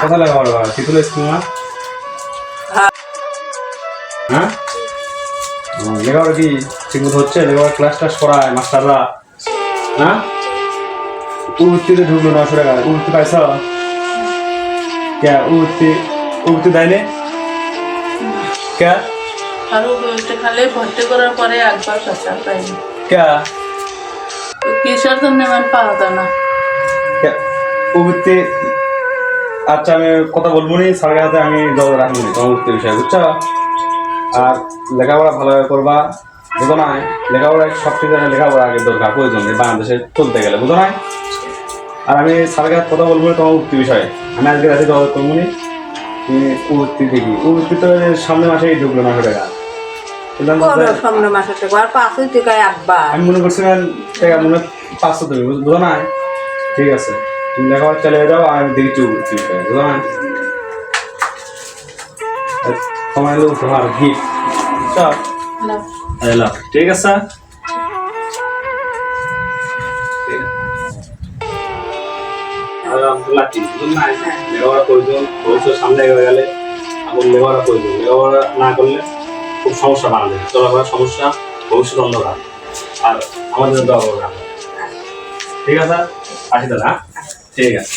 কোথায় লেখাপড়া করা শীতল স্কুল না হ্যাঁ। হ্যাঁ লেখাপড়া কি ঠিক মতো হচ্ছে? লেখাপড়া ক্লাস টাস করায় মাস্টাররা হ্যাঁ? উঠতে ঢুকলো নশো টাকা। উঠতে পাইছ? কে? উঠতে উঠতে দেয়নি? কে? আর উপরে খালে ভর্তি করার পরে একবার পেশা পাইনি। কে? কিসের জন্য আমার পাওয়া যায় না। কে? উঠতে আচ্ছা আমি কথা বলব নি। স্যারের হাতে আমি দৌড় রাখব নি তোমার উঠতে বিষয় বুঝছ? আর লেখাপড়া ভালোভাবে করবা বুঝো না লেখাপড়া সব থেকে লেখাপড়া আগে দরকার প্রয়োজন বাংলাদেশে চলতে গেলে বুঝো না আর আমি স্যারের কাছে কথা বলব না তোমার উঠতে বিষয়ে। আমি আজকে রাতে দৌড় করব নি। উঠতে দেখি। উঠতে তো সামনে মাসেই ঢুকলো নশো টাকা আমি মনে করছিলাম টাকা মনে পাঁচশো তুমি বুঝ- বুঝো না ঠিক আছে। তুমি চালিয়ে যাও আর আমি দেখি চুপ চুপ করে, বুঝো তোমার গিফট চল ঠিক আছে? লেখাপড়া ভবিষ্যৎ সামনে এগিয়ে গেলে এখন লেখাপড়া প্রয়োজন। লেখাপড়া না করলে খুব সমস্যা চলাফেরার সমস্যা ভবিষ্যৎ অন্ধকার। আর আমাদের দোয়া করবে আমরা। ঠিক আছে? আসি দাদা হ্যাঁ? ঠিক আছে।